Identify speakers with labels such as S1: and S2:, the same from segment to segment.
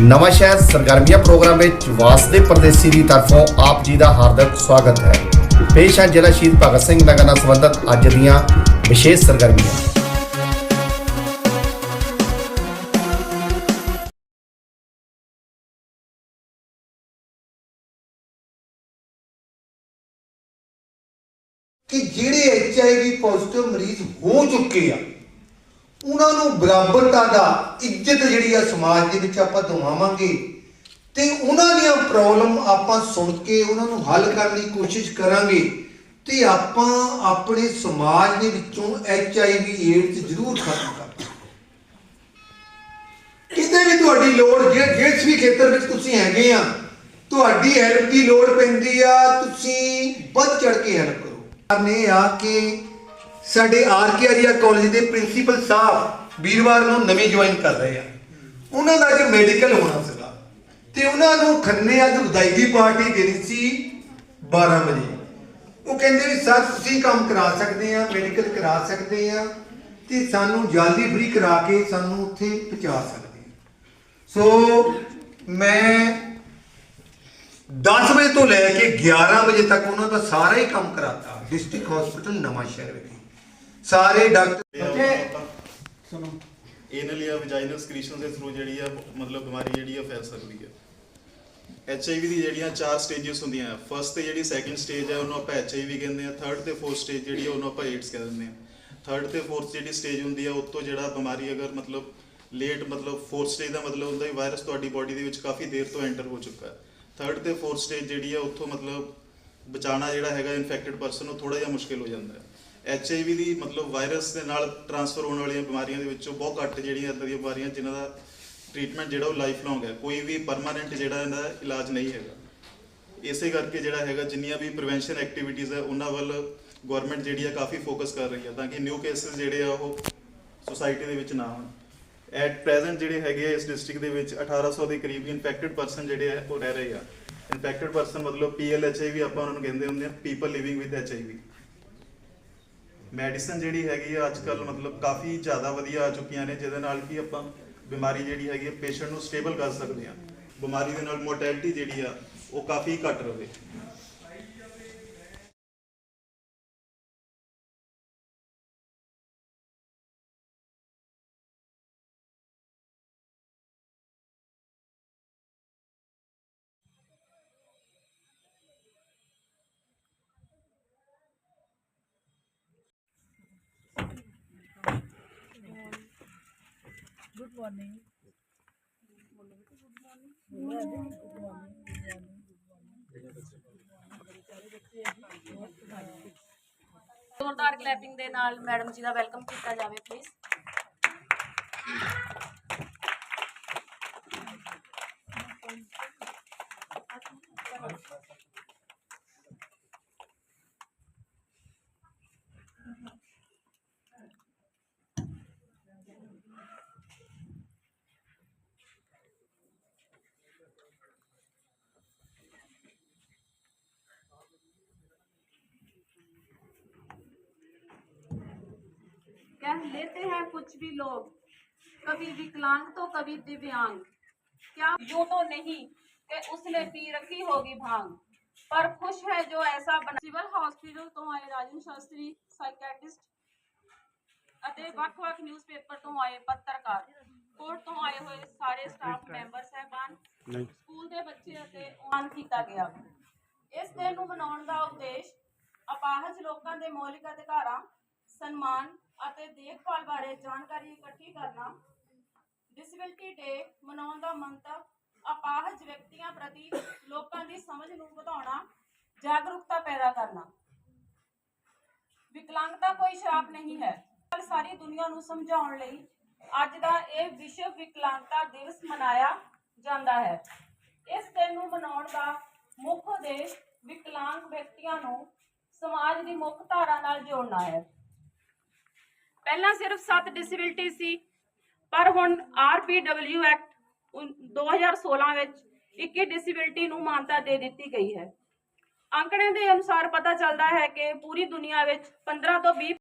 S1: ਨਵਾਂ ਸ਼ਹਿਰ ਸਰਗਰਮੀਆਂ ਪ੍ਰੋਗਰਾਮ ਵਿੱਚ ਵਾਸਦੇ ਪਰਦੇਸੀ ਦੀ ਤਰਫੋਂ ਆਪ ਜੀ ਦਾ ਹਾਰਦਿਕ ਸਵਾਗਤ ਹੈ। ਪੇਸ਼ ਹੈ ਜ਼ਿਲ੍ਹਾ ਸ਼ਹੀਦ ਭਗਤ ਸਿੰਘ ਨਗਰ ਨਾਲ ਸੰਬੰਧਿਤ ਅੱਜ ਦੀਆਂ ਵਿਸ਼ੇਸ਼ ਸਰਗਰਮੀਆਂ।
S2: ਕਿ ਜਿਹੜੇ ਐਚਆਈਵੀ ਪੋਜ਼ਿਟਿਵ ਮਰੀਜ਼ ਹੋ ਚੁੱਕੇ ਆ ਉਹਨਾਂ ਨੂੰ ਬਰਾਬਰਤਾ ਦਾ, ਇੱਜ਼ਤ ਜਿਹੜੀ ਆ ਸਮਾਜ ਦੇ ਵਿੱਚ ਆਪਾਂ ਦਵਾਵਾਂਗੇ ਤੇ ਉਹਨਾਂ ਦੀਆਂ ਪ੍ਰੋਬਲਮ ਆਪਾਂ ਸੁਣ ਕੇ ਉਹਨਾਂ ਨੂੰ ਹੱਲ ਕਰਨ ਦੀ ਕੋਸ਼ਿਸ਼ ਕਰਾਂਗੇ। ਤੇ ਆਪਾਂ ਆਪਣੇ ਸਮਾਜ ਦੇ ਵਿੱਚੋਂ ਐਚਆਈਵੀ ਏਡਸ ਜ਼ਰੂਰ ਖਤਮ ਕਰਾਂਗੇ ਕਿਤੇ ਵੀ ਤੁਹਾਡੀ ਲੋੜ ਜਿਸ ਵੀ ਖੇਤਰ ਵਿੱਚ ਤੁਸੀਂ ਹੈਗੇ ਆ, ਤੁਹਾਡੀ ਹੈਲਪ ਦੀ ਲੋੜ ਪੈਂਦੀ ਆ, ਤੁਸੀਂ ਵੱਧ ਚੜ ਕੇ ਹੈਲਪ ਕਰੋ। ਨੇ ਆ ਕੇ ਸਾਡੇ ਆਰਕੇ ਆਰੀਆ ਕਾਲਜ ਦੇ ਪ੍ਰਿੰਸੀਪਲ ਸਾਹਿਬ ਵੀਰਵਾਰ ਨੂੰ ਨਵੇਂ ਜੁਆਇਨ ਕਰ ਰਹੇ ਆ। ਉਹਨਾਂ ਦਾ ਅੱਜ ਮੈਡੀਕਲ ਹੋਣਾ ਸੀਗਾ। ਤੇ ਉਹਨਾਂ ਨੂੰ ਖੰਨੇ ਅੱਜ ਵਿਦਾਇਗੀ ਪਾਰਟੀ ਦੇਣੀ ਸੀ 12 ਵਜੇ। ਉਹ ਕਹਿੰਦੇ ਵੀ, ਸਰ, ਤੁਸੀਂ ਕੰਮ ਕਰਾ ਸਕਦੇ ਆ ਮੈਡੀਕਲ ਕਰਾ ਸਕਦੇ ਆ ਤੇ ਸਾਨੂੰ ਜਲਦੀ ਫ੍ਰੀ ਕਰਾ ਕੇ ਸਾਨੂੰ ਉੱਥੇ ਪਹੁੰਚਾ ਸਕਦੇ ਸੋ ਮੈਂ 10 ਵਜੇ ਤੋਂ ਲੈ ਕੇ 11 ਵਜੇ ਤੱਕ ਉਹਨਾਂ ਦਾ ਸਾਰਾ ਹੀ ਕੰਮ ਕਰਾਤਾ। ਡਿਸਟ੍ਰਿਕਟ ਹਸਪੀਟਲ ਨਵਾਂ ਸ਼ਹਿਰ ਵਿਖੇ। ਸਾਰੇ ਡਾਕਟਰ ਸੁਣੋ।
S3: ਏਨਲ ਜਾਂ ਵਜਾਈਨਲ ਸਕ੍ਰੀਸ਼ਨ ਦੇ ਥਰੂ ਜਿਹੜੀ ਆ ਮਤਲਬ ਬਿਮਾਰੀ ਜਿਹੜੀ ਆ ਫੈਲ ਸਕਦੀ ਹੈ ਐਚਆਈਵੀ ਦੀ ਜਿਹੜੀਆਂ ਚਾਰ ਸਟੇजेस ਹੁੰਦੀਆਂ ਆ ਫਰਸਟ ਤੇ ਜਿਹੜੀ ਸੈਕੰਡ ਸਟੇਜ ਹੈ ਉਹਨੂੰ ਆਪਾਂ ਐਚਆਈਵੀ ਕਹਿੰਦੇ ਆ ਥਰਡ ਤੇ ਫੋਰਥ ਸਟੇਜ ਜਿਹੜੀ ਆ ਉਹਨੂੰ ਆਪਾਂ ਏਡਸ ਕਹਿ ਦਿੰਦੇ ਆ। ਥਰਡ ਤੇ ਫੋਰਥ ਜਿਹੜੀ ਸਟੇਜ ਹੁੰਦੀ ਆ ਉਤੋਂ ਜਿਹੜਾ ਬਿਮਾਰੀ ਅਗਰ ਮਤਲਬ ਲੇਟ ਮਤਲਬ ਫੋਰਥ ਸਟੇਜ ਦਾ ਮਤਲਬ ਹੁੰਦਾ ਹੈ ਵਾਇਰਸ ਤੁਹਾਡੀ ਬਾਡੀ ਦੇ ਵਿੱਚ ਕਾਫੀ ਦੇਰ ਤੋਂ ਐਂਟਰ ਹੋ ਚੁੱਕਾ ਹੈ। ਥਰਡ ਤੇ ਫੋਰਥ ਸਟੇਜ ਜਿਹੜੀ ਆ ਉੱਥੋਂ ਮਤਲਬ ਬਚਾਉਣਾ ਜਿਹੜਾ ਹੈਗਾ ਇਨਫੈਕਟਡ ਪਰਸਨ ਨੂੰ ਥੋੜਾ ਜਿਹਾ ਮੁਸ਼ਕਿਲ ਹੋ ਜਾਂਦਾ ਹੈ। ਐਚਆਈਵੀ ਦੀ ਮਤਲਬ ਵਾਇਰਸ ਦੇ ਨਾਲ ਟ੍ਰਾਂਸਫਰ ਹੋਣ ਵਾਲੀਆਂ ਬਿਮਾਰੀਆਂ ਦੇ ਵਿੱਚੋਂ ਬਹੁਤ ਘੱਟ ਜਿਹੜੀਆਂ ਇਦਾਂ ਦੀਆਂ ਬਿਮਾਰੀਆਂ ਜਿਨ੍ਹਾਂ ਦਾ ਟ੍ਰੀਟਮੈਂਟ ਜਿਹੜਾ ਉਹ ਲਾਈਫ ਲੌਂਗ ਹੈ। ਕੋਈ ਵੀ ਪਰਮਾਨੈਂਟ ਜਿਹੜਾ ਇਹਦਾ ਇਲਾਜ ਨਹੀਂ ਹੈਗਾ। ਇਸੇ ਕਰਕੇ ਜਿਹੜਾ ਹੈਗਾ, ਜਿੰਨੀਆਂ ਵੀ ਪ੍ਰੀਵੈਂਸ਼ਨ ਐਕਟੀਵਿਟੀਜ਼ ਹੈ, ਉਹਨਾਂ ਵੱਲ ਗਵਰਨਮੈਂਟ ਜਿਹੜੀ ਆ ਕਾਫੀ ਫੋਕਸ ਕਰ ਰਹੀ ਹੈ ਤਾਂ ਕਿ ਨਿਊ ਕੇਸਿਸ ਜਿਹੜੇ ਆ ਉਹ ਸੁਸਾਇਟੀ ਦੇ ਵਿੱਚ ਨਾ ਹੋਣ। ਐਟ ਪ੍ਰੈਜ਼ੈਂਟ ਜਿਹੜੇ ਹੈਗੇ ਆ ਇਸ ਡਿਸਟ੍ਰਿਕਟ ਦੇ ਵਿੱਚ 1800 ਦੇ ਕਰੀਬ ਇਨਫੈਕਟਡ ਪਰਸਨ ਜਿਹੜੇ ਆ ਉਹ ਰਹਿ ਰਹੇ ਆ। ਇਨਫੈਕਟਡ ਪਰਸਨ ਮਤਲਬ ਪੀਐਲਐਚਆਈਵੀ ਆਪਾਂ ਉਹਨਾਂ ਨੂੰ ਕਹਿੰਦੇ ਹੁੰਦੇ ਆ people living with HIV medicine ਜਿਹੜੀ ਹੈਗੀ ਆ ਅੱਜ ਕੱਲ ਮਤਲਬ ਕਾਫੀ ਜ਼ਿਆਦਾ ਵਧੀਆ ਆ ਚੁੱਕੀਆਂ ਨੇ, ਜਿਹਦੇ ਨਾਲ ਕਿ ਆਪਾਂ ਬਿਮਾਰੀ ਜਿਹੜੀ ਹੈਗੀ ਆ ਪੇਸ਼ੈਂਟ ਨੂੰ ਸਟੇਬਲ ਕਰ ਸਕਦੇ ਆ ਬਿਮਾਰੀ ਦੇ ਨਾਲ ਮੋਰਟੈਲਿਟੀ ਜਿਹੜੀ ਆ, ਉਹ ਕਾਫੀ ਘੱਟ ਰਹੇ
S4: Good morning.
S5: ਜ਼ੋਰਦਾਰ ਕਲੈਪਿੰਗ ਦੇ ਨਾਲ ਮੈਡਮ ਜੀ ਦਾ ਵੈਲਕਮ ਕੀਤਾ ਜਾਵੇ ਪਲੀਜ਼ कह लेते हैं कुछ भी लोग कभी विकलांग तो कभी दिव्यांग क्या यूं तो नहीं कि उसने पी रखी होगी भांग पर खुश है जो ऐसा बना ਸਿਵਲ ਹਸਪੀਟਲ ਤੋਂ ਆਏ ਰਾਜਨ ਸ਼ਾਸਤਰੀ ਸਾਈਕੈਟ੍ਰਿਸਟ ਅਤੇ ਵੱਖ-ਵੱਖ ਨਿਊਜ਼ਪੇਪਰ ਤੋਂ ਆਏ ਪੱਤਰਕਾਰ ਕੋਰਟ ਤੋਂ ਆਏ ਹੋਏ ਸਾਰੇ ਸਟਾਫ ਮੈਂਬਰ ਸਹਿਬਾਨ ਸਕੂਲ ਦੇ ਬੱਚੇ ਅਤੇ ਆਨ ਕੀਤਾ ਗਿਆ ਇਸ ਦਿਨ ਨੂੰ ਮਨਾਉਣ ਦਾ ਉਦੇਸ਼ ਅਪਾਹਜ ਲੋਕਾਂ ਦੇ ਮੌਲਿਕ ਅਧਿਕਾਰਾਂ ਸਨਮਾਨ ਅਤੇ ਦੇਖਭਾਲ ਬਾਰੇ ਜਾਣਕਾਰੀ ਇਕੱਠੀ ਕਰਨਾ। ਡਿਸੇਬਿਲਟੀ ਡੇ ਮਨਾਉਣ ਦਾ ਮੰਤਵ ਅਪਾਹਜ ਵਿਅਕਤੀਆਂ ਪ੍ਰਤੀ ਲੋਕਾਂ ਦੀ ਸਮਝ ਨੂੰ ਵਧਾਉਣਾ, ਜਾਗਰੂਕਤਾ ਪੈਦਾ ਕਰਨਾ। ਵਿਕਲਾਂਗਤਾ ਕੋਈ ਸ਼ਰਾਪ ਨਹੀਂ ਹੈ। ਸਾਰੀ ਦੁਨੀਆ ਨੂੰ ਸਮਝਾਉਣ ਲਈ ਅੱਜ ਦਾ ਇਹ ਵਿਸ਼ਵ ਵਿਕਲਾਂਗਤਾ ਦਿਵਸ ਮਨਾਇਆ ਜਾਂਦਾ ਹੈ। ਇਸ ਦਿਨ ਨੂੰ ਮਨਾਉਣ ਦਾ ਮੁੱਖ ਉਦੇਸ਼ ਵਿਕਲਾਂਗ ਵਿਅਕਤੀਆਂ ਨੂੰ ਸਮਾਜ ਦੀ ਮੁੱਖ ਧਾਰਾ ਨਾਲ ਜੋੜਨਾ ਹੈ। ਪਹਿਲਾਂ ਸਿਰਫ 7 ਡਿਸੇਬਿਲਟੀ ਸੀ, ਪਰ ਹੁਣ ਆਰਪੀਡਬਲਯੂ ਐਕਟ 2016 ਵਿੱਚ 21 ਡਿਸੇਬਿਲਟੀ ਨੂੰ ਮਾਨਤਾ ਦੇ ਦਿੱਤੀ ਗਈ ਹੈ। ਅੰਕੜੇ ਦੇ ਅਨੁਸਾਰ ਪਤਾ ਚੱਲਦਾ ਹੈ ਕਿ ਪੂਰੀ ਦੁਨੀਆ ਵਿੱਚ 15 ਤੋਂ 20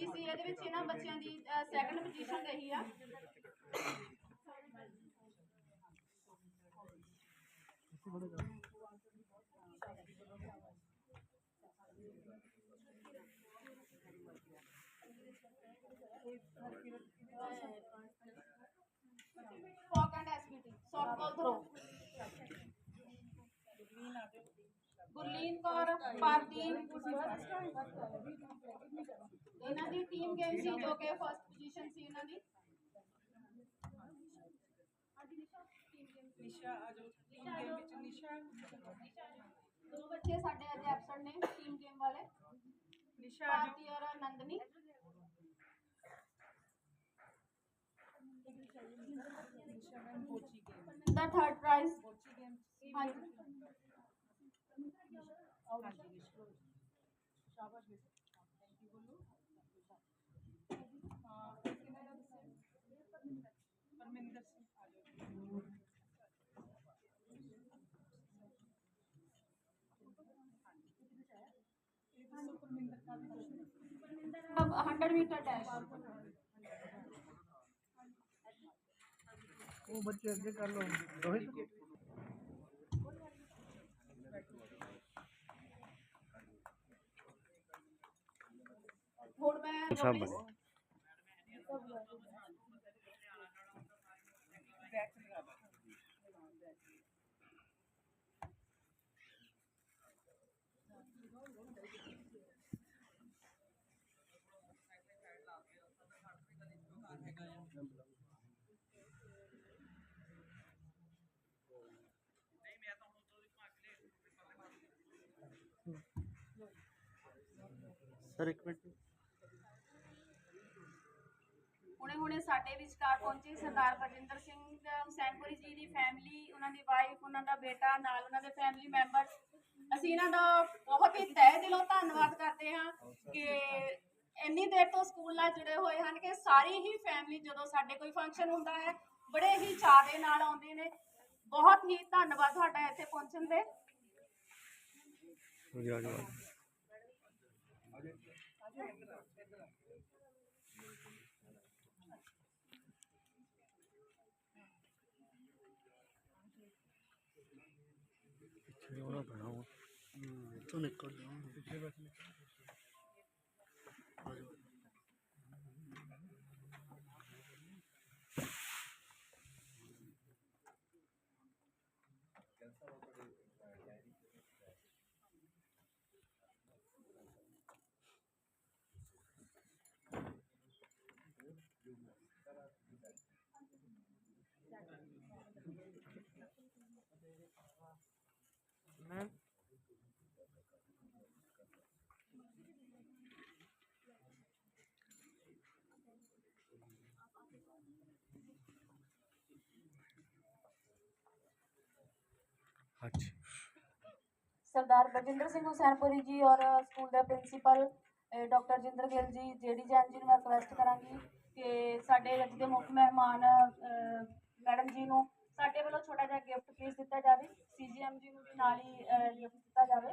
S5: ਬੋਚੀ ਸੀ ਇਹਦੇ ਵਿੱਚ ਇਹਨਾਂ ਬੱਚਿਆਂ ਦੀ ਸੈਕੰਡ ਪੋਜੀਸ਼ਨ ਰਹੀ ਆ। Folk and SBT short throw Gurleen Kaur Pardeen ਇਹਨਾਂ ਦੀ ਟੀਮ ਗੇਮ ਸੀ ਜੋ ਕਿ ਫਸਟ ਪੋਜੀਸ਼ਨ ਸੀ ਇਹਨਾਂ ਦੀ।
S4: ਨਿਸ਼ਾ ਆ ਜਾਓ ਟੀਮ ਗੇਮ ਵਿੱਚ ਨਿਸ਼ਾ।
S5: ਦੋ ਬੱਚੇ ਸਾਡੇ ਅੱਜ ਐਬਸੈਂਟ ਨੇ ਟੀਮ ਗੇਮ ਵਾਲੇ।
S4: ਨਿਸ਼ਾ ਆ ਜਾਓ।
S5: ਭਾਰਤੀ ਔਰ ਨੰਦਨੀ
S4: ਨਿਸ਼ਾ ਮੈਮ ਕੋਚੀ ਗੇਮ
S5: ਦਾ ਥਰਡ ਪ੍ਰਾਈਜ਼
S4: ਕੋਚੀ ਗੇਮ
S5: ਹਾਂਜੀ।
S4: ਹਾਂਜੀ ਨਿਸ਼ਾ। ਸ਼ਾਬਾਸ਼ ਮਿਸ
S5: 100 मीटर डैश
S6: वो
S5: बच्चे ये
S6: कर
S5: लो।
S4: रोहित? छोड़ मैं।
S6: ਸਰ, ਇੱਕ ਮਿੰਟ।
S5: ਹੁਣੇ ਹੁਣੇ ਸਾਡੇ ਵਿਚਕਾਰ ਪਹੁੰਚੇ ਸਰਦਾਰ ਬਜਿੰਦਰ ਸਿੰਘ ਹੁਸੈਨਪੁਰੀ ਜੀ ਦੀ ਫੈਮਿਲੀ ਉਹਨਾਂ ਦੀ ਵਾਈਫ ਉਹਨਾਂ ਦਾ ਬੇਟਾ, ਨਾਲ ਉਹਨਾਂ ਦੇ ਫੈਮਿਲੀ ਮੈਂਬਰ ਅਸੀਂ ਇਹਨਾਂ ਦਾ ਬਹੁਤ ਹੀ ਤਹਿ ਦਿਲੋਂ ਧੰਨਵਾਦ ਕਰਦੇ ਹਾਂ ਕਿ ਇੰਨੀ ਦੇਰ ਤੋਂ ਸਕੂਲ ਨਾਲ ਜੁੜੇ ਹੋਏ ਹਨ ਕਿ ਸਾਰੀ ਹੀ ਫੈਮਿਲੀ ਜਦੋਂ ਸਾਡੇ ਕੋਈ ਫੰਕਸ਼ਨ ਹੁੰਦਾ ਹੈ ਬੜੇ ਹੀ ਚਾਅ ਦੇ ਨਾਲ ਆਉਂਦੇ ਨੇ। ਬਹੁਤ ਹੀ ਧੰਨਵਾਦ ਤੁਹਾਡਾ ਇੱਥੇ ਪਹੁੰਚਣ ਦੇ।
S6: ਜਾਓ ਪਿੱਛੇ ਉਹਦਾ ਬਣਾਓ ਤੂੰ ਨਿਕਲ ਜਾ ਪਿੱਛੇ ਬੈਠ ਮੈਮ ਹਾਂਜੀ
S5: ਸਰਦਾਰ ਬਰਜਿੰਦਰ ਸਿੰਘ ਹੁਸੈਨਪੁਰੀ ਜੀ ਔਰ ਸਕੂਲ ਦੇ ਪ੍ਰਿੰਸੀਪਲ ਡਾਕਟਰ ਜਿੰਦਰ ਗਿੱਲ ਜੀ ਜੇਡੀ ਜੈਨ ਜੀ ਨੂੰ ਮੈਂ ਰਿਕਵੈਸਟ ਕਰਾਂਗੀ ਕਿ ਸਾਡੇ ਅੱਜ ਦੇ ਮੁੱਖ ਮਹਿਮਾਨ ਮੈਡਮ ਜੀ ਨੂੰ ਸਾਡੇ ਵੱਲੋਂ ਛੋਟਾ ਜਿਹਾ ਗਿਫਟ ਪਲੀਜ਼ ਦਿੱਤਾ ਜਾਵੇ ਸੀਜੀਐਮ ਜੀ ਨੂੰ ਵੀ ਨਾਲ ਹੀ ਗਿਫਟ ਦਿੱਤਾ ਜਾਵੇ।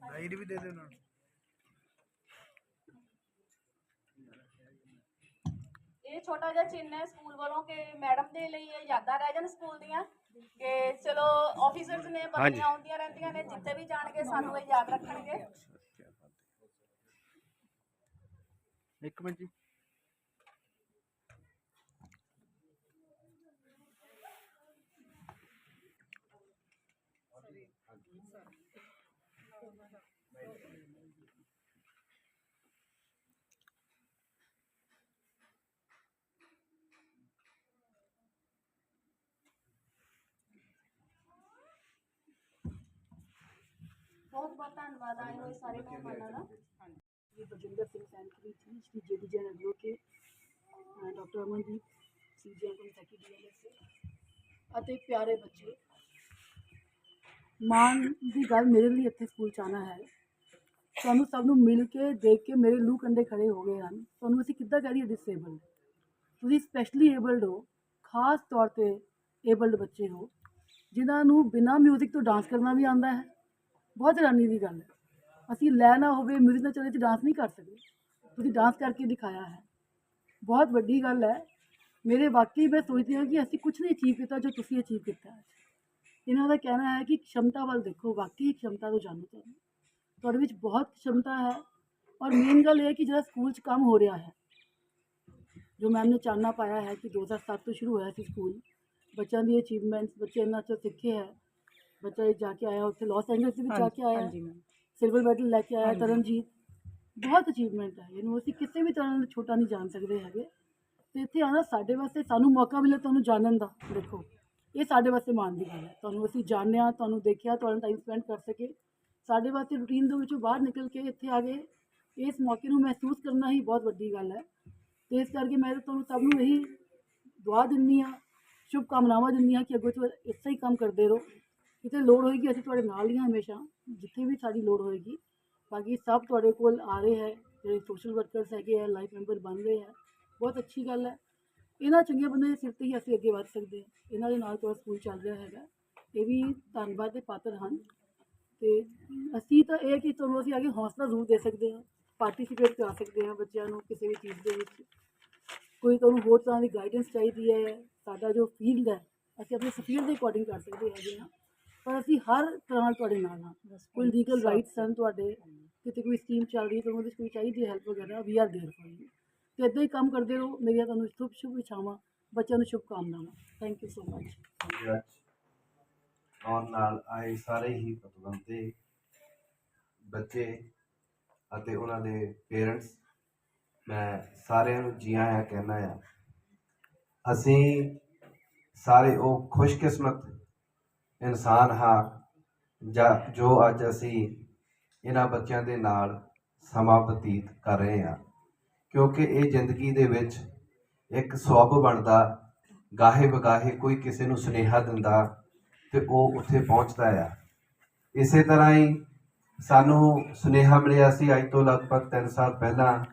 S6: ਡਾਇਰੀ ਵੀ ਦੇ ਦੇ ਉਹਨਾਂ ਨੂੰ
S5: ਇਹ ਛੋਟਾ ਜਿਹਾ ਚਿੰਨ੍ਹ ਹੈ ਸਕੂਲ ਵੱਲੋਂ ਕਿ ਮੈਡਮ ਦੇ ਲਈ ਇਹ ਯਾਦਾਂ ਰਹਿ ਜਾਣ ਸਕੂਲ ਦੀਆਂ ਕਿ ਚਲੋ ਆਫੀਸਰਸ ਨੇ ਬਦਲੀਆਂ ਆਉਂਦੀਆਂ ਰਹਿੰਦੀਆਂ ਨੇ ਜਿੱਥੇ ਵੀ ਜਾਣਗੇ ਸਾਨੂੰ ਇਹ ਯਾਦ ਰੱਖਣਗੇ।
S6: ਇੱਕ ਮਿੰਟ ਜੀ।
S4: ਡਾਕਟਰ ਅਮਨਦੀਪ ਅਤੇ ਪਿਆਰੇ ਬੱਚੇ ਮਾਨ ਦੀ ਗੱਲ ਮੇਰੇ ਲਈ ਇੱਥੇ ਸਕੂਲ ਚਾਹਣਾ ਹੈ। ਤੁਹਾਨੂੰ ਸਭ ਨੂੰ ਮਿਲ ਕੇ ਦੇਖ ਕੇ ਮੇਰੇ ਲੂ ਕੰਡੇ ਖੜੇ ਹੋ ਗਏ ਹਨ। ਤੁਹਾਨੂੰ ਅਸੀਂ ਕਿੱਦਾਂ ਕਹਿ ਲਈਏ ਡਿਸੇਬਲਡ ਤੁਸੀਂ ਸਪੈਸ਼ਲੀ ਏਬਲਡ ਹੋ ਖਾਸ ਤੌਰ ਤੇ ਏਬਲਡ ਬੱਚੇ ਹੋ ਜਿਨ੍ਹਾਂ ਨੂੰ ਬਿਨਾ 뮤직 ਤੋਂ ਡਾਂਸ ਕਰਨਾ ਵੀ ਆਉਂਦਾ ਹੈ। बहुत हैरानी की गल है। असी लै ना हो म्यूज़िक ना चले डांस नहीं कर सकते तुम्हें डांस करके दिखाया है। बहुत वही गल है। मेरे वाकई मैं सोचती हूँ कि असी कुछ नहीं अचीव किया जो तुम अचीव किया इन्हों का कहना है कि क्षमता वाल देखो, वाकई क्षमता तो को जानो थोड़े बहुत क्षमता है और मेन गल ये कि जो स्कूल काम हो रहा है, जो मैम ने चानना पाया है कि दो हज़ार सात तो शुरू होया स्कूल बच्चों की अचीवमेंट्स बच्चे इन्ना अच्छा इन्होंने सीखे है। ਬੱਚਾ ਇਹ ਜਾ ਕੇ ਆਇਆ ਉੱਥੇ ਲਾਸ ਐਂਜਲਸ ਵਿੱਚ ਜਾ ਕੇ ਆਇਆ। ਸਿਲਵਰ ਮੈਡਲ ਲੈ ਕੇ ਆਇਆ ਤਰਨਜੀਤ। ਬਹੁਤ ਅਚੀਵਮੈਂਟ ਹੈ ਇਹਨੂੰ ਅਸੀਂ ਕਿਸੇ ਵੀ ਤਰ੍ਹਾਂ ਨਾਲ ਛੋਟਾ ਨਹੀਂ ਜਾਣ ਸਕਦੇ ਹੈਗੇ। ਤੇ ਇੱਥੇ ਆਉਣਾ ਸਾਡੇ ਵਾਸਤੇ ਸਾਨੂੰ ਮੌਕਾ ਮਿਲੇ ਤੁਹਾਨੂੰ ਜਾਣਨ ਦਾ ਦੇਖੋ। ਇਹ ਸਾਡੇ ਵਾਸਤੇ ਮਾਣ ਦੀ ਗੱਲ ਹੈ ਤੁਹਾਨੂੰ ਅਸੀਂ ਜਾਣਿਆ ਤੁਹਾਨੂੰ ਦੇਖਿਆ ਤੁਹਾਨੂੰ ਟਾਈਮ ਸਪੈਂਡ ਕਰ ਸਕੇ। ਸਾਡੇ ਵਾਸਤੇ ਰੂਟੀਨ ਦੇ ਵਿੱਚੋਂ ਬਾਹਰ ਨਿਕਲ ਕੇ ਇੱਥੇ ਆ ਗਏ। ਇਸ ਮੌਕੇ ਨੂੰ ਮਹਿਸੂਸ ਕਰਨਾ ਹੀ ਬਹੁਤ ਵੱਡੀ ਗੱਲ ਹੈ ਤੇ ਇਸ ਕਰਕੇ ਮੈਂ ਤਾਂ ਤੁਹਾਨੂੰ ਸਭ ਨੂੰ ਇਹੀ ਦੁਆ ਦਿੰਦੀ ਹਾਂ ਸ਼ੁਭ ਕਾਮਨਾਵਾਂ ਦਿੰਦੀ ਹਾਂ ਕਿ ਅੱਗੋਂ ਤੋਂ ਇਸੇ ਹੀ ਕੰਮ ਕਰਦੇ ਰਹੋ। ਜਿੱਥੇ ਲੋੜ ਹੋਏਗੀ, ਅਸੀਂ ਤੁਹਾਡੇ ਨਾਲ ਹੀ ਹਾਂ ਹਮੇਸ਼ਾ। ਜਿੱਥੇ ਵੀ ਸਾਡੀ ਲੋੜ ਹੋਏਗੀ। ਬਾਕੀ ਸਭ ਤੁਹਾਡੇ ਕੋਲ ਆ ਰਹੇ ਹੈ, ਜਿਹੜੇ ਸੋਸ਼ਲ ਵਰਕਰਸ ਹੈਗੇ ਆ ਲਾਈਫ ਮੈਂਬਰ ਬਣ ਰਹੇ ਹੈ। ਬਹੁਤ ਅੱਛੀ ਗੱਲ ਹੈ। ਇਹਨਾਂ ਚੰਗੇ ਬੰਦੇ ਦੇ ਸਿਰ ਤੇ ਹੀ ਅਸੀਂ ਅੱਗੇ ਵੱਧ ਸਕਦੇ ਹਾਂ। ਇਹਨਾਂ ਦੇ ਨਾਲ ਤੁਹਾਡਾ ਸਕੂਲ ਚੱਲ ਰਿਹਾ ਹੈਗਾ। ਇਹ ਵੀ ਧੰਨਵਾਦ ਦੇ ਪਾਤਰ ਹਨ। ਤੇ ਅਸੀਂ ਤਾਂ ਇਹ ਕਿ ਤੁਹਾਨੂੰ ਅਸੀਂ ਅੱਗੇ ਹੌਸਲਾ ਜ਼ਰੂਰ ਦੇ ਸਕਦੇ ਹਾਂ। ਪਾਰਟਿਸਿਪੇਟ ਕਰਾ ਸਕਦੇ ਹਾਂ ਬੱਚਿਆਂ ਨੂੰ ਕਿਸੇ ਵੀ ਚੀਜ਼ ਦੇ ਵਿੱਚ। ਕੋਈ ਤੁਹਾਨੂੰ ਹੋਰ ਤਰ੍ਹਾਂ ਦੀ ਗਾਈਡੈਂਸ ਚਾਹੀਦੀ ਹੈ, ਸਾਡਾ ਜੋ ਫੀਲਡ ਹੈ, ਅਸੀਂ ਆਪਣੇ ਫੀਲਡ ਦੇ ਅਕੋਰਡਿੰਗ ਕਰ ਸਕਦੇ ਹੈਗੇ ਹਾਂ। ਪਰ ਅਸੀਂ ਹਰ ਤਰ੍ਹਾਂ ਤੁਹਾਡੇ ਨਾਲ ਹਾਂ। ਕੋਈ ਲੀਗਲ ਰਾਈਟਸ ਹਨ ਤੁਹਾਡੇ ਕਿਤੇ ਕੋਈ ਸਕੀਮ ਚੱਲ ਰਹੀ ਹੈ ਤੁਹਾਨੂੰ ਉਹਦੇ 'ਚ ਕੋਈ ਚਾਹੀਦੀ ਹੈਲਪ ਵਗੈਰਾ we are there for you ਤੇ ਇਦਾਂ ਹੀ ਕੰਮ ਕਰਦੇ ਰਹੋ ਮੇਰੀਆਂ ਤੁਹਾਨੂੰ ਸ਼ੁਭ ਸ਼ੁਭ ਇਛਾਵਾਂ ਬੱਚਿਆਂ ਨੂੰ ਸ਼ੁਭ ਕਾਮਨਾਵਾਂ ਥੈਂਕ ਯੂ ਸੋ ਮਚ
S7: ਆਉਣ ਨਾਲ ਆਏ ਸਾਰੇ ਹੀ ਪਤਵੰਤੇ ਬੱਚੇ ਅਤੇ ਉਹਨਾਂ ਦੇ ਪੇਰੈਂਟਸ ਮੈਂ ਸਾਰਿਆਂ ਨੂੰ ਜੀ ਆਇਆਂ ਕਹਿਣਾ ਆ। ਅਸੀਂ ਸਾਰੇ ਉਹ ਖੁਸ਼ਕਿਸਮਤ ਇਨਸਾਨ ਹਾਂ ਜਾਂ ਜੋ ਅੱਜ ਅਸੀਂ ਇਹਨਾਂ ਬੱਚਿਆਂ ਦੇ ਨਾਲ ਸਮਾਂ ਬਤੀਤ ਕਰ ਰਹੇ ਹਾਂ। ਕਿਉਂਕਿ ਇਹ ਜ਼ਿੰਦਗੀ ਦੇ ਵਿੱਚ ਇੱਕ ਸਵੱਬ ਬਣਦਾ, ਗਾਹੇ ਬਗਾਹੇ ਕੋਈ ਕਿਸੇ ਨੂੰ ਸੁਨੇਹਾ ਦਿੰਦਾ ਤੇ ਉਹ ਉੱਥੇ ਪਹੁੰਚਦਾ ਆ। ਇਸੇ ਤਰ੍ਹਾਂ ਹੀ ਸਾਨੂੰ ਸੁਨੇਹਾ ਮਿਲਿਆ ਸੀ ਅੱਜ ਤੋਂ ਲਗਭਗ 3 ਸਾਲ ਪਹਿਲਾਂ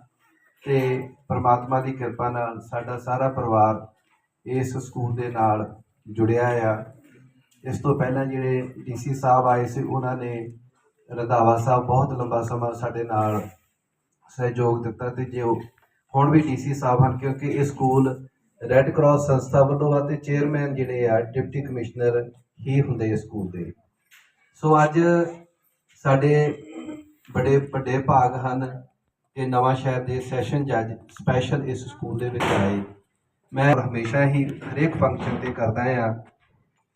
S7: ਤੇ ਪ੍ਰਮਾਤਮਾ ਦੀ ਕਿਰਪਾ ਨਾਲ ਸਾਡਾ ਸਾਰਾ ਪਰਿਵਾਰ ਇਸ ਸਕੂਲ ਦੇ ਨਾਲ ਜੁੜਿਆ ਆ। ਇਸ ਤੋਂ ਪਹਿਲਾਂ ਜਿਹੜੇ ਡੀਸੀ ਸਾਹਿਬ ਆਏ ਸੀ, ਉਹਨਾਂ ਨੇ ਰੰਧਾਵਾ ਸਾਹਿਬ ਬਹੁਤ ਲੰਬਾ ਸਮਾਂ ਸਾਡੇ ਨਾਲ ਸਹਿਯੋਗ ਦਿੱਤਾ ਤੇ ਜੋ ਹੁਣ ਵੀ ਡੀਸੀ ਸਾਹਿਬ ਹਨ, ਕਿਉਂਕਿ ਇਹ ਸਕੂਲ ਰੈੱਡ ਕਰਾਸ ਸੰਸਥਾ ਵੱਲੋਂ ਅਤੇ ਚੇਅਰਮੈਨ ਜਿਹੜੇ ਆ ਡਿਪਟੀ ਕਮਿਸ਼ਨਰ ਹੀ ਹੁੰਦੇ ਇਸ ਸਕੂਲ ਦੇ। ਸੋ ਅੱਜ ਸਾਡੇ ਬੜੇ ਵੱਡੇ ਭਾਗ ਹਨ ਕਿ ਨਵਾਂ ਸ਼ਹਿਰ ਦੇ ਸੈਸ਼ਨ ਜੱਜ ਸਪੈਸ਼ਲ ਇਸ ਸਕੂਲ ਦੇ ਵਿੱਚ ਆਏ। ਮੈਂ ਹਮੇਸ਼ਾ ਹੀ ਹਰੇਕ ਫੰਕਸ਼ਨ ਤੇ ਕਰਦਾ ਆ।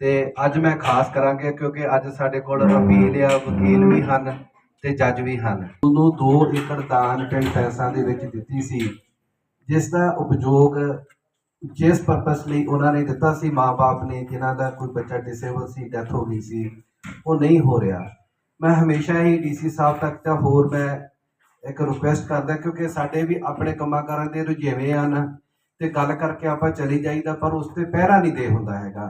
S7: ਤੇ ਅੱਜ ਮੈਂ ਖਾਸ ਕਰਾਂਗਾ ਕਿਉਂਕਿ ਅੱਜ ਸਾਡੇ ਕੋਲ ਅਪੀਲ ਆ ਵਕੀਲ ਵੀ ਹਨ ਤੇ ਜੱਜ ਵੀ ਹਨ। ਉਹਨੂੰ 2 ਏਕੜ ਦਾਨ ਪਿੰਡ ਪੈਸਾ ਦੇ ਵਿੱਚ ਦਿੱਤੀ ਸੀ, ਜਿਸ ਦਾ ਉਪਯੋਗ ਜਿਸ ਪਰਪਸ ਲਈ ਉਹਨਾਂ ਨੇ ਦਿੱਤਾ ਸੀ ਮਾਪੇ ਨੇ, ਜਿਨ੍ਹਾਂ ਦਾ ਕੋਈ ਬੱਚਾ ਡਿਸੇਬਲ ਸੀ ਡੈਥ ਹੋ ਗਈ ਸੀ, ਉਹ ਨਹੀਂ ਹੋ ਰਿਹਾ। ਮੈਂ ਹਮੇਸ਼ਾ ਹੀ ਡੀਸੀ ਸਾਹਿਬ ਤੱਕ ਤਾਂ ਹੋਰ ਮੈਂ ਇੱਕ ਰਿਕੁਐਸਟ ਕਰਦਾ ਕਿਉਂਕਿ ਸਾਡੇ ਵੀ ਆਪਣੇ ਕੰਮਾਂ ਕਾਰਾਂ ਦੇ ਰੁਝੇਵੇਂ ਹਨ ਤੇ ਗੱਲ ਕਰਕੇ ਆਪਾਂ ਚਲੀ ਜਾਈਦਾ ਪਰ ਉਸ ਤੇ ਪਹਿਰਾ ਨਹੀਂ ਦੇ ਹੁੰਦਾ ਹੈਗਾ।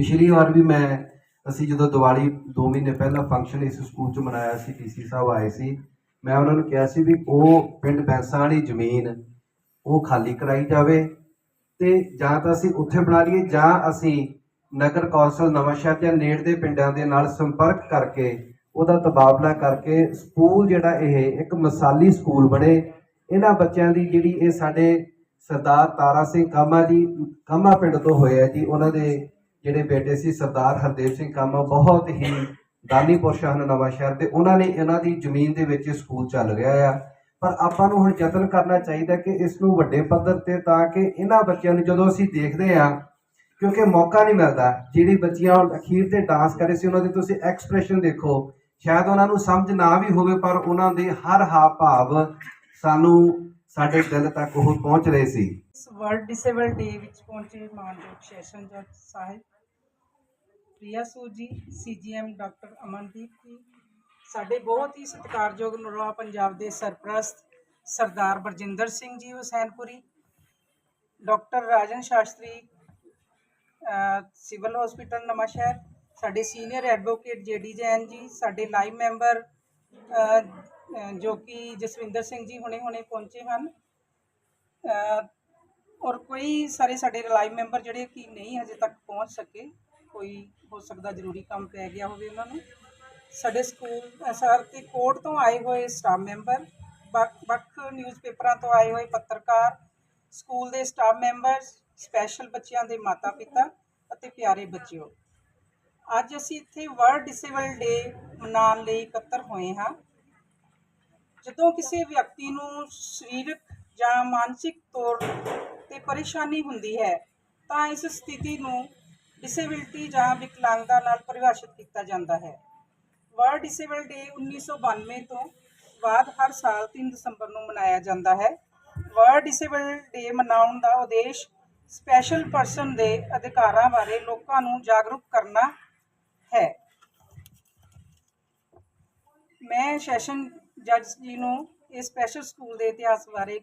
S7: ਪਿਛਲੀ ਵਾਰ ਵੀ ਮੈਂ, ਅਸੀਂ ਜਦੋਂ ਦੀਵਾਲੀ 2 ਮਹੀਨੇ ਪਹਿਲਾਂ ਫੰਕਸ਼ਨ ਇਸ ਸਕੂਲ 'ਚ ਮਨਾਇਆ ਸੀ ਡੀਸੀ ਸਾਹਿਬ ਆਏ ਸੀ, ਮੈਂ ਉਹਨਾਂ ਨੂੰ ਕਿਹਾ ਸੀ ਵੀ ਉਹ ਪਿੰਡ ਬੈਂਸਾਂ ਵਾਲੀ ਜ਼ਮੀਨ, ਉਹ ਖਾਲੀ ਕਰਾਈ ਜਾਵੇ ਤੇ ਜਾਂ ਤਾਂ ਅਸੀਂ ਉੱਥੇ ਬਣਾ ਲਈਏ ਜਾਂ ਅਸੀਂ ਨਗਰ ਕੌਂਸਲ ਨਵਾਂਸ਼ਹਿਰ ਜਾਂ ਨੇੜ ਦੇ ਪਿੰਡਾਂ ਦੇ ਨਾਲ ਸੰਪਰਕ ਕਰਕੇ ਉਹਦਾ ਤਬਾਦਲਾ ਕਰਕੇ ਸਕੂਲ ਜਿਹੜਾ ਇਹ ਇੱਕ ਮਿਸਾਲੀ ਸਕੂਲ ਬਣੇ। ਇਹਨਾਂ ਬੱਚਿਆਂ ਦੀ ਜਿਹੜੀ ਇਹ ਸਾਡੇ ਸਰਦਾਰ ਤਾਰਾ ਸਿੰਘ ਕਾਮਾ ਜੀ, ਕਾਮਾ ਪਿੰਡ ਤੋਂ ਹੋਇਆ ਜੀ, ਉਹਨਾਂ ਦੇ ਜਿਹੜੇ ਬੇਟੇ ਸੀ ਸਰਦਾਰ ਹਰਦੇਵ ਸਿੰਘ ਕਾਮਾ, ਬਹੁਤ ਹੀ ਦਾਨੀ ਪੁਰਸ਼ ਹਨ ਨਵਾਂ ਸ਼ਹਿਰ ਦੇ ਉਹਨਾਂ ਨੇ ਇਹਨਾਂ ਦੀ ਜ਼ਮੀਨ ਦੇ ਵਿੱਚ ਸਕੂਲ ਚੱਲ ਰਿਹਾ ਆ। ਪਰ ਆਪਾਂ ਨੂੰ ਹੁਣ ਯਤਨ ਕਰਨਾ ਚਾਹੀਦਾ ਕਿ ਇਸ ਨੂੰ ਵੱਡੇ ਪੱਧਰ ਤੇ ਤਾਂ ਕਿ ਇਹਨਾਂ ਬੱਚਿਆਂ ਨੂੰ ਜਦੋਂ ਅਸੀਂ ਦੇਖਦੇ ਆ ਕਿਉਂਕਿ ਮੌਕਾ ਨਹੀਂ ਮਿਲਦਾ, ਜਿਹੜੀ ਬੱਚੀਆਂ ਅਖੀਰ ਤੇ ਡਾਂਸ ਕਰ ਕਰੇ ਸੀ, ਉਹਨਾਂ ਦੇ ਤੁਸੀਂ ਐਕਸਪ੍ਰੈਸ਼ਨ ਦੇਖੋ, ਸ਼ਾਇਦ ਉਹਨਾਂ ਨੂੰ ਸਮਝ ਨਾ ਵੀ ਹੋਵੇ, ਪਰ ਉਹਨਾਂ ਦੇ ਹਰ ਹਾਵ ਭਾਵ ਸਾਨੂੰ ਸਾਡੇ ਦਿਲ ਤੱਕ ਉਹ ਪਹੁੰਚ ਰਹੇ ਸੀ।
S8: ਵਰਲਡ ਡਿਸੇਬਲ ਡੇ ਵਿੱਚ ਪਹੁੰਚੇ ਮਾਨਯੋਗ ਸੈਸ਼ਨ ਜੱਜ ਸਾਹਿਬ ਪ੍ਰਿਆ ਸੂਦ ਜੀ ਸੀਜੀਐਮ ਡਾਕਟਰ ਅਮਨਦੀਪ ਜੀ, ਸਾਡੇ ਬਹੁਤ ਹੀ ਸਤਿਕਾਰਯੋਗ ਨਰਵਾ ਪੰਜਾਬ ਦੇ ਸਰਪ੍ਰਸਤ Sardar Barjinder Singh ji Hussainpuri, doctor Rajan Shastri civil hospital Nawanshahr, ਸਾਡੇ ਸੀਨੀਅਰ ਐਡਵੋਕੇਟ ਜੇਡੀ ਜੈਨ ਜੀ, ਸਾਡੇ ਲਾਈਵ ਮੈਂਬਰ ਜੋ ਕਿ ਜਸਵਿੰਦਰ ਸਿੰਘ ਜੀ ਹੁਣੇ ਹੁਣੇ ਪਹੁੰਚੇ ਹਨ। ਔਰ ਕੋਈ ਸਾਰੇ ਸਾਡੇ ਲਾਈਵ ਮੈਂਬਰ ਜਿਹੜੇ ਕਿ ਨਹੀਂ ਹਜੇ ਤੱਕ ਪਹੁੰਚ ਸਕੇ ਕੋਈ ਹੋ ਸਕਦਾ ਜ਼ਰੂਰੀ ਕੰਮ ਪੈ ਗਿਆ ਹੋਵੇ ਉਹਨਾਂ ਨੂੰ। ਸਾਡੇ ਸਕੂਲ ਸਰ ਤੇ ਕੋਰਟ ਤੋਂ ਆਏ ਹੋਏ ਸਟਾਫ ਮੈਂਬਰ, ਵੱਖ ਵੱਖ ਨਿਊਜ਼ਪੇਪਰਾਂ ਤੋਂ ਆਏ ਹੋਏ ਪੱਤਰਕਾਰ, ਸਕੂਲ ਦੇ ਸਟਾਫ ਮੈਂਬਰ, ਸਪੈਸ਼ਲ ਬੱਚਿਆਂ ਦੇ ਮਾਤਾ ਪਿਤਾ ਅਤੇ ਪਿਆਰੇ ਬੱਚਿਓ। ਅੱਜ ਅਸੀਂ ਇੱਥੇ ਵਰਲਡ ਡਿਸੇਬਲ ਡੇ ਮਨਾਉਣ ਲਈ ਇਕੱਤਰ ਹੋਏ ਹਾਂ। ਜਦੋਂ ਕਿਸੇ ਵਿਅਕਤੀ ਨੂੰ ਸਰੀਰਕ ਜਾਂ ਮਾਨਸਿਕ ਤੌਰ ਤੇ ਪਰੇਸ਼ਾਨੀ ਹੁੰਦੀ ਹੈ, ਤਾਂ ਇਸ ਸਥਿਤੀ ਨੂੰ ਡਿਸੇਬਿਲਟੀ ਜਾਂ ਵਿਕਲਾਂਗਤਾ ਨਾਲ ਪਰਿਭਾਸ਼ਿਤ ਕੀਤਾ ਜਾਂਦਾ ਹੈ। ਵਰਲਡ ਡਿਸੇਬਲ ਡੇ 1992 ਤੋਂ ਬਾਅਦ ਹਰ ਸਾਲ 3 ਦਸੰਬਰ ਨੂੰ ਮਨਾਇਆ ਜਾਂਦਾ ਹੈ। ਵਰਲਡ ਡਿਸੇਬਲ ਡੇ ਮਨਾਉਣ ਦਾ ਉਦੇਸ਼ ਸਪੈਸ਼ਲ ਪਰਸਨ ਦੇ ਅਧਿਕਾਰਾਂ ਬਾਰੇ ਲੋਕਾਂ ਨੂੰ ਜਾਗਰੂਕ ਕਰਨਾ ਹੈ। ਮੈਂ ਸੈਸ਼ਨ ਜੱਜ ਜੀ ਨੂੰ ਇਹ ਸਪੈਸ਼ਲ ਸਕੂਲ ਦੇ ਇਤਿਹਾਸ ਬਾਰੇ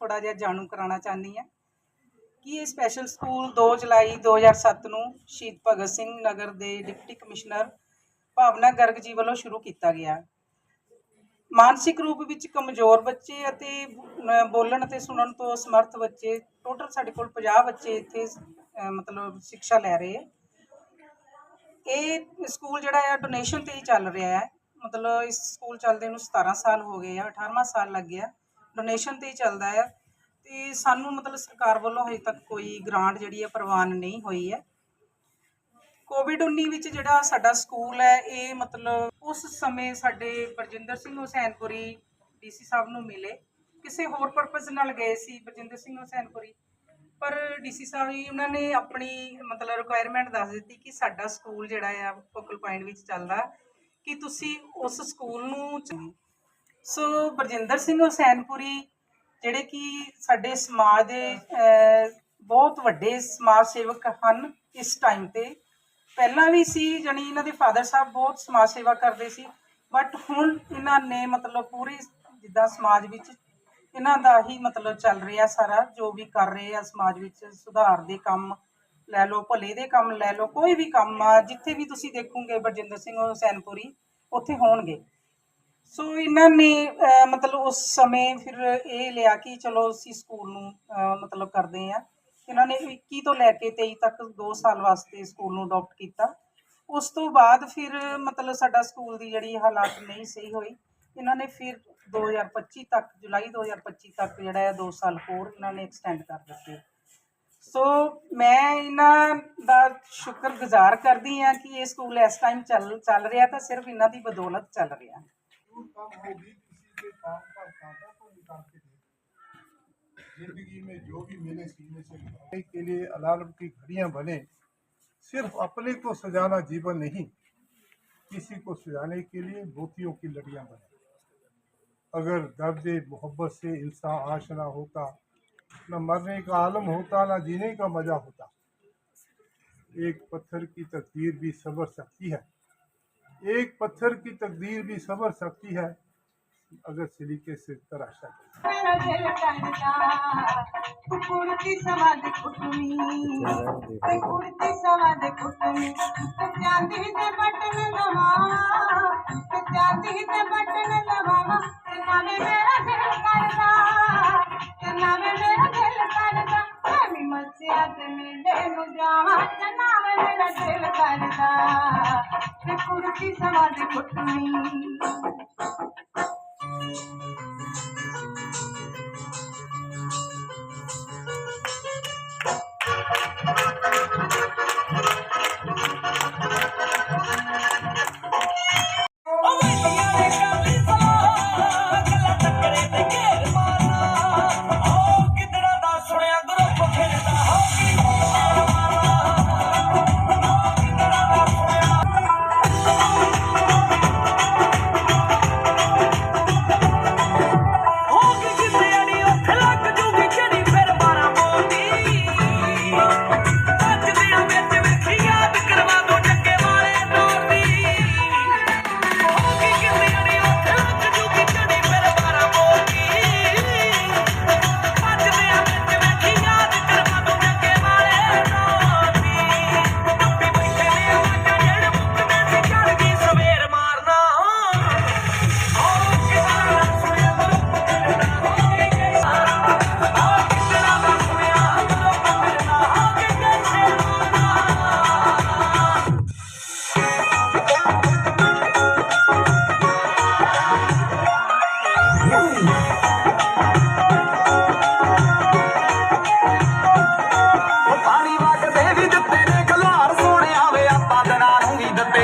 S8: ਥੋੜਾ ਜਿਹਾ ਜਾਣੂ ਕਰਾਉਣਾ ਚਾਹੁੰਦੀ ਹਾਂ। ਕੀ ਇਹ ਸਪੈਸ਼ਲ ਸਕੂਲ 2 ਜੁਲਾਈ 2007 ਨੂੰ ਸ਼ਹੀਦ ਭਗਤ ਸਿੰਘ ਨਗਰ ਦੇ ਡਿਪਟੀ ਕਮਿਸ਼ਨਰ ਭਾਵਨਾ ਗਰਗ ਜੀ ਵੱਲੋਂ ਸ਼ੁਰੂ ਕੀਤਾ ਗਿਆ? ਮਾਨਸਿਕ ਰੂਪ ਵਿੱਚ ਕਮਜ਼ੋਰ ਬੱਚੇ ਅਤੇ ਬੋਲਣ ਅਤੇ ਸੁਣਨ ਤੋਂ ਅਸਮਰਥ ਬੱਚੇ ਟੋਟਲ ਸਾਡੇ ਕੋਲ 50 ਬੱਚੇ ਇੱਥੇ ਮਤਲਬ ਸਿੱਖਿਆ ਲੈ ਰਹੇ ਹੈ ਇਹ ਸਕੂਲ ਜਿਹੜਾ ਹੈ ਡੋਨੇਸ਼ਨ ਤੇ ਹੀ ਚੱਲ ਰਿਹਾ ਹੈ ਮਤਲਬ ਇਸ ਸਕੂਲ ਚੱਲਦੇ ਨੂੰ 17 ਸਾਲ ਹੋ ਗਏ ਆ 18ਵਾਂ ਸਾਲ ਲੱਗ ਗਿਆ। ਡੋਨੇਸ਼ਨ ਤੇ ਹੀ ਚੱਲਦਾ ਹੈ ਤੇ ਸਾਨੂੰ ਮਤਲਬ ਸਰਕਾਰ ਵੱਲੋਂ ਹਜੇ ਤੱਕ ਕੋਈ ਗ੍ਰਾਂਟ ਜਿਹੜੀ ਹੈ ਪ੍ਰਵਾਨ ਨਹੀਂ ਹੋਈ ਹੈ। ਕੋਵਿਡ 19 ਵਿੱਚ ਜਿਹੜਾ ਸਾਡਾ ਸਕੂਲ ਹੈ, ਇਹ ਮਤਲਬ ਉਸ ਸਮੇਂ ਸਾਡੇ ਬਰਜਿੰਦਰ ਸਿੰਘ ਹੁਸੈਨਪੁਰੀ ਡੀਸੀ ਸਾਹਿਬ ਨੂੰ ਮਿਲੇ। ਕਿਸੇ ਹੋਰ ਪਰਪਸ ਨਾਲ ਗਏ ਸੀ ਬਰਜਿੰਦਰ ਸਿੰਘ ਹੁਸੈਨਪੁਰੀ, ਪਰ ਡੀਸੀ ਸਾਹਿਬ ਜੀ, ਉਹਨਾਂ ਨੇ ਆਪਣੀ ਮਤਲਬ ਰਿਕੁਆਇਰਮੈਂਟ ਦੱਸ ਦਿੱਤੀ ਕਿ ਸਾਡਾ ਸਕੂਲ ਜਿਹੜਾ ਆ ਫੋਕਲ ਪੁਆਇੰਟ ਵਿੱਚ ਚੱਲਦਾ, ਕਿ ਤੁਸੀਂ ਉਸ ਸਕੂਲ ਨੂੰ ਸੋ ਬਰਜਿੰਦਰ ਸਿੰਘ ਹੁਸੈਨਪੁਰੀ ਜਿਹੜੇ ਕਿ ਸਾਡੇ ਸਮਾਜ ਦੇ ਬਹੁਤ ਵੱਡੇ ਸਮਾਜ ਸੇਵਕ ਹਨ ਇਸ ਟਾਈਮ ਤੇ। ਪਹਿਲਾਂ ਵੀ ਸੀ, ਜਾਣੀ ਇਹਨਾਂ ਦੇ ਫਾਦਰ ਸਾਹਿਬ ਬਹੁਤ ਸਮਾਜ ਸੇਵਾ ਕਰਦੇ ਸੀ ਬਟ ਹੁਣ ਇਹਨਾਂ ਨੇ ਮਤਲਬ ਪੂਰੀ ਜਿੱਦਾਂ ਸਮਾਜ ਵਿੱਚ ਇਹਨਾਂ ਦਾ ਹੀ ਮਤਲਬ ਚੱਲ ਰਿਹਾ ਸਾਰਾ, ਜੋ ਵੀ ਕਰ ਰਹੇ ਆ ਸਮਾਜ ਵਿੱਚ, ਸੁਧਾਰ ਦੇ ਕੰਮ ਲੈ ਲਓ, ਭਲੇ ਦੇ ਕੰਮ ਲੈ ਲਓ, ਕੋਈ ਵੀ ਕੰਮ ਆ, ਜਿੱਥੇ ਵੀ ਤੁਸੀਂ ਦੇਖੋਗੇ ਬਰਜਿੰਦਰ ਸਿੰਘ ਹੁਸੈਨਪੁਰੀ ਉੱਥੇ ਹੋਣਗੇ। ਸੋ ਇਹਨਾਂ ਨੇ ਮਤਲਬ ਉਸ ਸਮੇਂ ਫਿਰ ਇਹ ਲਿਆ ਕਿ ਚਲੋ ਅਸੀਂ ਸਕੂਲ ਨੂੰ ਮਤਲਬ ਕਰਦੇ ਆ ਇਹਨਾਂ ਨੇ 21 ਤੋਂ ਲੈ ਕੇ 23 ਤੱਕ 2 ਸਾਲ ਵਾਸਤੇ ਸਕੂਲ ਨੂੰ ਅਡਾਪਟ ਕੀਤਾ। ਉਸ ਤੋਂ ਬਾਅਦ ਫਿਰ, ਮਤਲਬ ਸਾਡਾ ਸਕੂਲ ਦੀ ਜਿਹੜੀ ਹਾਲਾਤ ਨਹੀਂ ਸਹੀ ਹੋਈ ਇਹਨਾਂ ਨੇ ਫਿਰ 2025 ਤੱਕ, ਜੁਲਾਈ 2025 ਤੱਕ ਜਿਹੜਾ ਹੈ 2 ਸਾਲ ਹੋਰ ਇਹਨਾਂ ਨੇ ਐਕਸਟੈਂਡ ਕਰ ਦਿੱਤੇ। ਸੋ ਮੈਂ ਇਹਨਾਂ ਦਾ ਸ਼ੁਕਰਗੁਜ਼ਾਰ ਕਰਦੀ ਹਾਂ ਕਿ ਇਹ ਸਕੂਲ ਇਸ ਟਾਈਮ ਚੱਲ ਚੱਲ ਰਿਹਾ ਤਾਂ ਸਿਰਫ ਇਹਨਾਂ ਦੀ ਬਦੌਲਤ ਚੱਲ ਰਿਹਾ।
S9: ज़िंदगी में जो भी मिले सीने से के लिए अलार्म की घड़ियाँ बने सिर्फ़ अपने को सजाना जीवन नहीं किसी को सजाने के लिए मोतियों की लड़ियाँ बने। अगर दर्द मोहब्बत से इंसान आशना होता, न मरने का आलम होता, न जीने का मज़ा होता, एक पत्थर की तकदीर भी सबर सकती है। एक पत्थर की तकदीर भी सबर सकती है अगर सलीके से तराशा जाए
S5: మత్స్యాత మిలేను జామాచనావ మెల చేల కరదా కుర్తి
S10: సమాధి కుట్టుని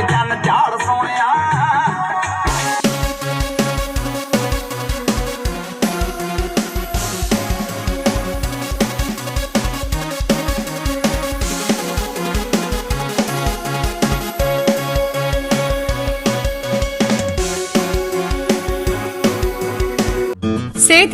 S10: Dang